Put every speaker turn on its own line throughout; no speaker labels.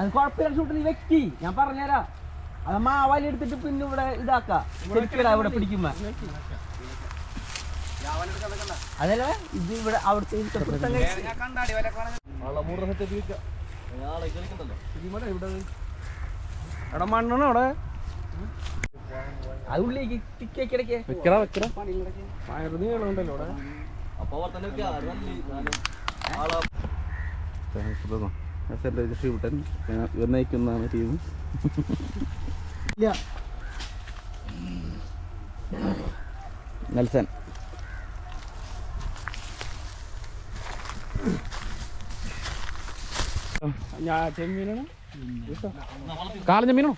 അത് കുഴപ്പമില്ല ഷൂട്ട് നീ വെക്കി. ഞാൻ പറഞ്ഞുതരാം. അത് മാവാലി എടുത്തിട്ട് പിന്നെ ഇവിടെ ഇതാക്കാം. ഇവിടെ പിടിക്കുമ്പോ. അതല്ല? ഇത് ഇവിടെ അവിടുത്തെ
എടാ മണ്ണാണ് അവിടെ?
അത് ഉള്ളിലേക്ക് തിക്കിടക്ക്
വെക്കടാ വെക്കടാ. വയറ് നീളമുണ്ടല്ലോ അവിടെ. ഷൂട്ടൻ നിർണയിക്കുന്നതാണ് ടീം. ഇല്ല. നെൽസൺ. ഞാൻ ചെമ്മീനാണ്? കാലം ചെമ്മീനോ?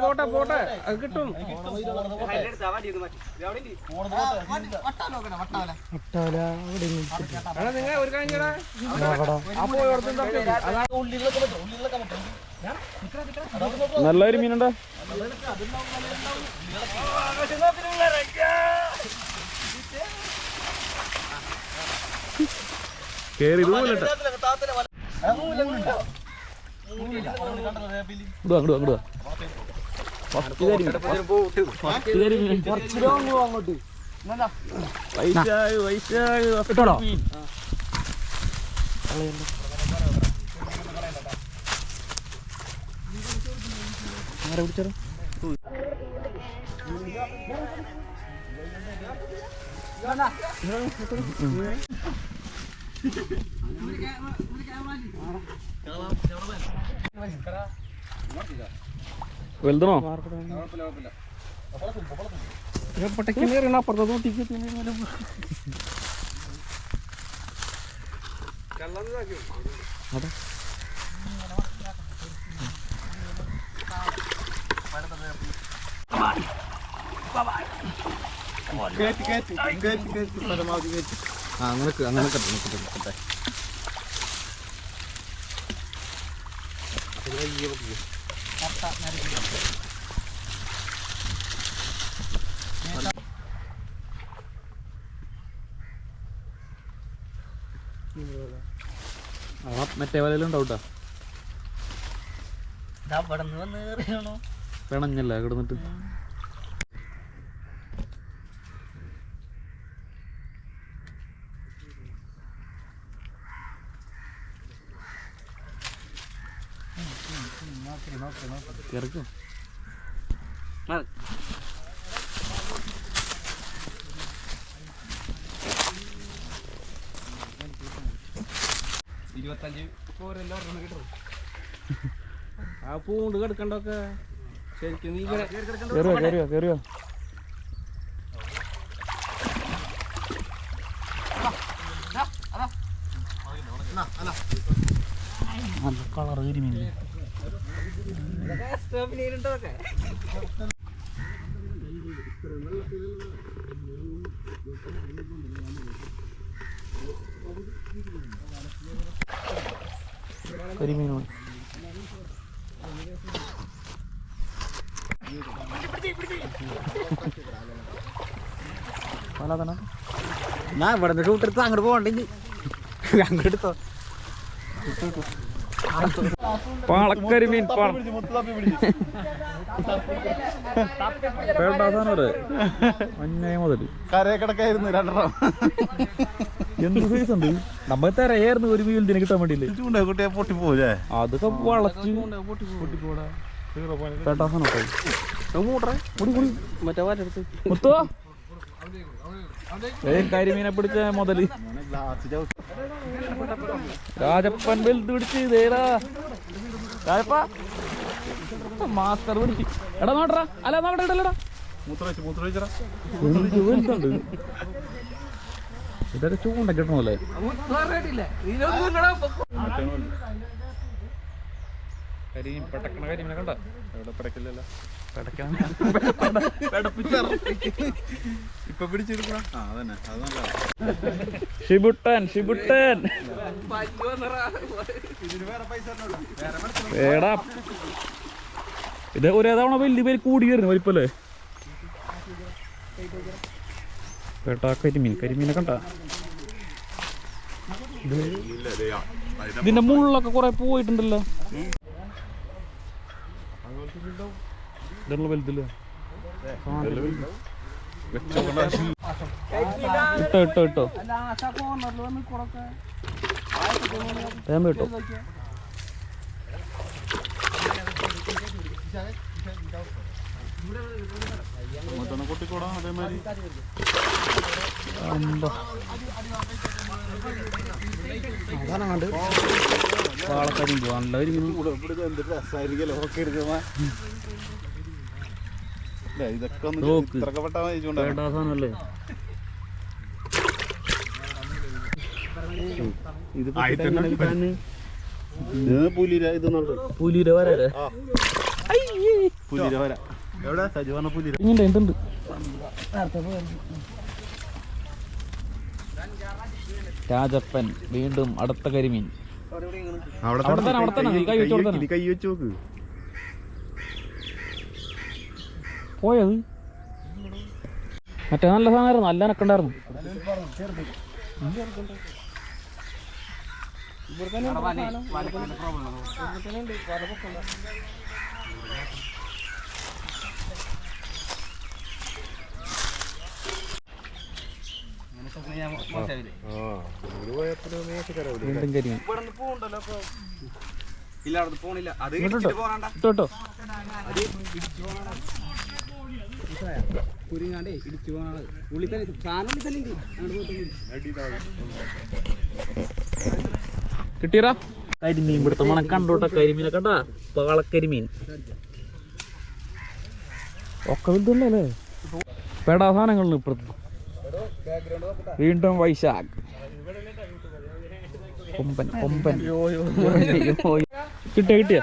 പോട്ടെ പോട്ടെ അത് കിട്ടും എടാ നിങ്ങൾ ഒരു കാര്യം നല്ലൊരു മീനുണ്ടോ കേറി ഇതുപോലെ
അങ്ങോട്ട്.
ഇട്ടോടോ. ആരെ പിടിച്ചോ വലുതണോ? പൊട്ടയ്ക്ക് കയറിയാണ് അപ്പുറത്തെ നോട്ടിക്ക് അതെ അങ്ങനെ അങ്ങനെ കട്ടെ ആ മറ്റേ വലയിലും ഉണ്ടാവട്ടാ
അവിടെ നിന്ന് വന്ന് കയറിയാണോ
പിണഞ്ഞല്ല കിടന്നിട്ട് ഇറക്കും ആ പൂണ്ട് കിടക്കണ്ടൊക്കെ. ശരിക്കും നീ ഇങ്ങനെ കയറിയോ കയറിയോ കയറിയോ നല്ല കളർ കരിമീനില്ലേ
ഞാൻ ഇവിടെ നിന്ന് ഷൂട്ടെടുത്ത് അങ്ങോട്ട് പോകണ്ടെങ്കിൽ അങ്ങോട്ട് എടുത്തോ.
പാളക്കരിമീൻ മീൻ മുതൽ
കരയെ കിടക്കായിരുന്നു രണ്ടെണ്ണം.
എന്ത് സൈസ് ഉണ്ട്? നമ്മൾ തരയായിരുന്നു ഒരു മീൻ ഇതിന് കിട്ടാൻ വേണ്ടിയില്ലേ?
കുട്ടിയെ പൊട്ടി പോലേ
അതൊക്കെ വളച്ച്. മുത്തോ. കരിമീനെ പിടിച്ച മുതൽ. രാജപ്പൻ വെൽത്ത് പിടിച്ച് ഇതേടാ മാസ്റ്റർ പിടിച്ച് എടാ നോട്ടറാ അല്ല ഇതൊക്കെ ചൂണ്ട കിട്ടണല്ലേ കരിമീൻ പെട്ടക്കണ കരിമീനെ കണ്ട?
എവിടെ പിടക്കില്ലല്ലോ.
പെടക്കാൻ.
ഇപ്പൊ പിടിച്ചെടുക്കണം ആ അതന്നെ. അത് നല്ല
ഷിബുട്ടൻ ഷിബുട്ടൻ ഏടാ ഇത് ഒരേ തവണ വലിയ പേര് കൂടി വരുന്നു വലിപ്പല്ലേ കേട്ടാ കരിമീൻ കരിമീനെ കണ്ട? ഇതിന്റെ മുള്ളൊക്കെ കുറെ പോയിട്ടുണ്ടല്ലോ. ഇതുള്ള വലുതില്ലേ ഇട്ടോ ഇട്ടോ. ഇട്ടോ വേഗം ഇട്ടോ
കൊട്ടിക്കോടാം അതേമാതിരി.
അമ്പ വാളക്കാരും നല്ല ഒരു
ഇതൊക്കെ ആയിട്ട് പുലിര ഇത്
പുലിര വരാ
പുലിര വര. എവിടെ? സജീവ പുലിര.
ഇങ്ങനെ എന്തുണ്ട്? രാജപ്പൻ വീണ്ടും അടുത്ത കരിമീൻ. തന്നെ, പോയത്? മറ്റേ നല്ല സാധനമായിരുന്നു നല്ല അനക്കുണ്ടായിരുന്നു വീണ്ടും കരിമീൻ
ഇല്ല അവിടെ പോണില്ല. അത് കുരുങ്ങാണ്ടേ ഇടിച്ചു ഉള്ളി തന്നെ സാധനം ഉള്ളി
കരിമീൻ ഇവിടുത്തെ മണം കണ്ടോട്ടെ കരിമീനെ കണ്ടാ? പാളക്കരിമീൻ. ഒക്കെ വലുതല്ലേ പേടാ സാധനങ്ങളിൽ ഇപ്പുറത്ത്. വീണ്ടും വൈശാഖ്. കൊമ്പൻ കൊമ്പൻ. കിട്ടിയ കിട്ടിയ?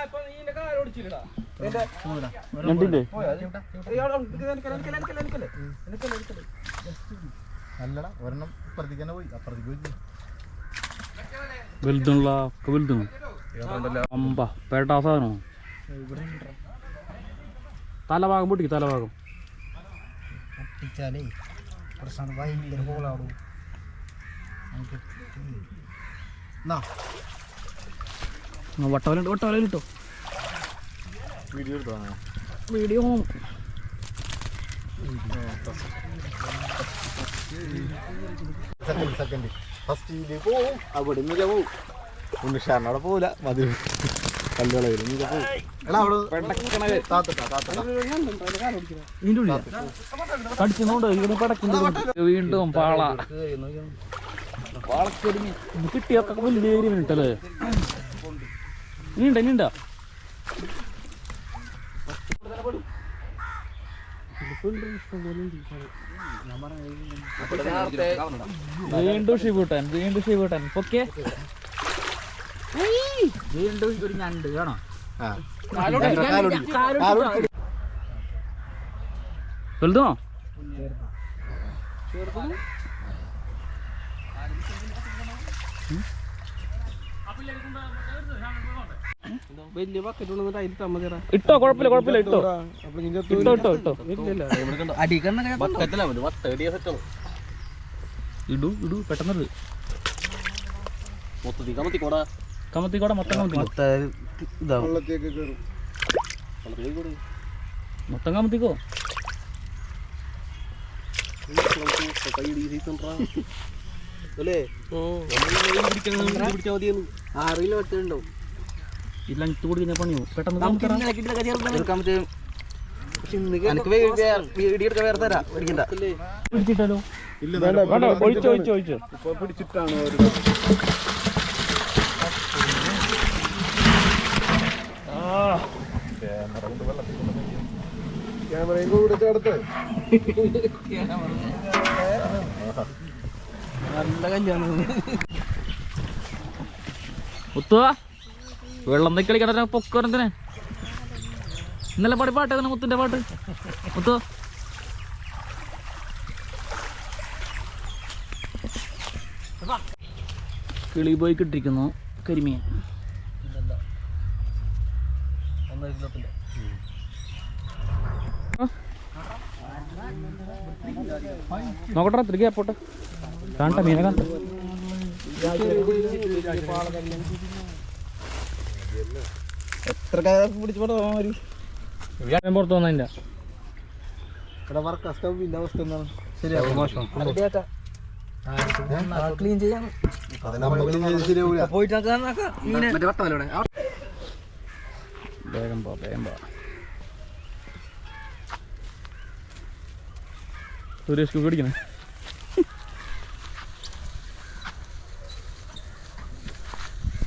രണ്ടില്ലേ?
അല്ലടാ ഒരെണ്ണം ഇപ്പുറത്തേക്ക് തന്നെ പോയി അപ്പുറത്തേക്ക് പോയി.
വലുതുള്ള ഒക്കെ അമ്പ പേട്ടാ സാധനം തലഭാഗം പൊട്ടിക്ക് തലഭാഗം.
പൊട്ടിച്ചാലേ പ്രശ്നം ഭയങ്കര കോളാടും
വട്ടവലുണ്ട് വട്ടവലിട്ടോ
വീഡിയോ എടുത്തോ
വീഡിയോ
സെക്കൻഡ് സെക്കൻഡ് ഫസ്റ്റ് പോവും അവിടെ നിന്ന് പോവും. ഉണ്ണിഷാറിനവിടെ പോവില്ല മതി.
കടിച്ചുകൊണ്ട് ഇവിടെ വീണ്ടും പാള. പാളക്കരിമീൻ ഇത് കിട്ടിയൊക്കെ വലിയ കരിമീൻ ഇട്ടല്ലേ ഇനിയുണ്ട ഇനിയുണ്ട? വീണ്ടും ഷിബൂട്ടൻ വീണ്ടും ഷിബൂട്ടൻ. പൊക്കെ വീണ്ടും ഒരു ഞണ്ട് കാണോ
ആ.
വലുതോ?
വലിയ ബക്കറ്റ് കൊണ്ടുവന്നിട്ട് അതിൽ തമ്മതിറാ
ഇട്ടോ കുഴപ്പമില്ല കുഴപ്പമില്ല ഇട്ടോ. ഇട്ടോ ഇട്ടോ ഇട്ടോ. ഇടൂ ഇടൂ പെട്ടെന്ന് കമത്തിക്കോടെ മൊത്തം കൂടെ
മൊത്തം കയറും
മൊത്തം കമത്തിക്കോ?
വെട്ടുണ്ടാവും
ഇല്ല കഴിഞ്ഞാൽ പണിയോ പെട്ടെന്ന് പിടിച്ചിട്ടാലോ
പിടിച്ചിട്ടാണ് ഒരു ക്യാമറയും കൂടെ ചേർത്ത്
നല്ല
വെള്ളം തൈ കളിക്കണ പൊക്കോരത്തിന് ഇന്നലെ പാടി പാട്ട് മുത്തിന്റെ പാട്ട്? മുത്തു. കിളി പോയി കിട്ടിരിക്കുന്നു കരിമീൻ. നോക്കട്ടെ തിരികെ പോട്ടെ. കാണട്ടെ മീനെ കാണട്ടെ.
എത്ര കാലം പിടിച്ചു പോടാ
ഞാൻ പുറത്ത് വന്നതിന്റെ
ഇവിടെ വർക്ക് സ്റ്റൗവിന്റെ അവസ്ഥ എന്താണ്? ശരിയാവും മോശം.
ക്ലീൻ പോയിട്ട്
വേഗം പോ വേഗം പോ. സുരേഷ് കുക്ക്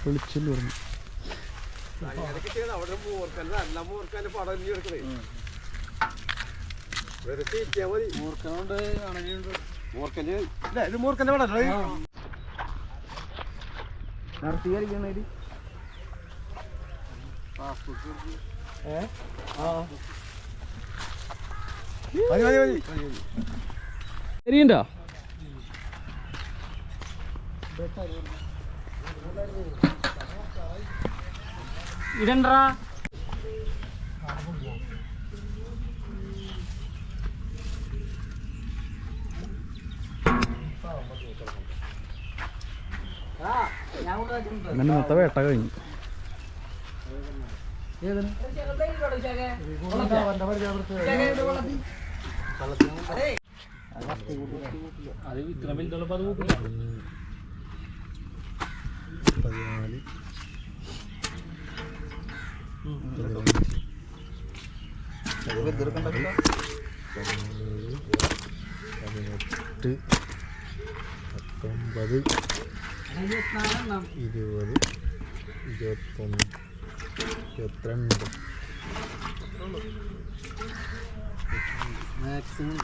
വിളിച്ചില്ല പറഞ്ഞു.
കളിക്കണേര്
മതി മതി മതി.
ശരിയുണ്ടോ? ഇടണ്ടാ അങ്ങനെ മൊത്തം വേട്ട കഴിഞ്ഞു. അത് വലുതുള്ളപ്പോ അത്
പതിനാല് പതിനെട്ട് പത്തൊമ്പത് ഇരുപത് ഇരുപത്തൊന്ന് ഇരുപത്തിരണ്ട്
മാക്സിമം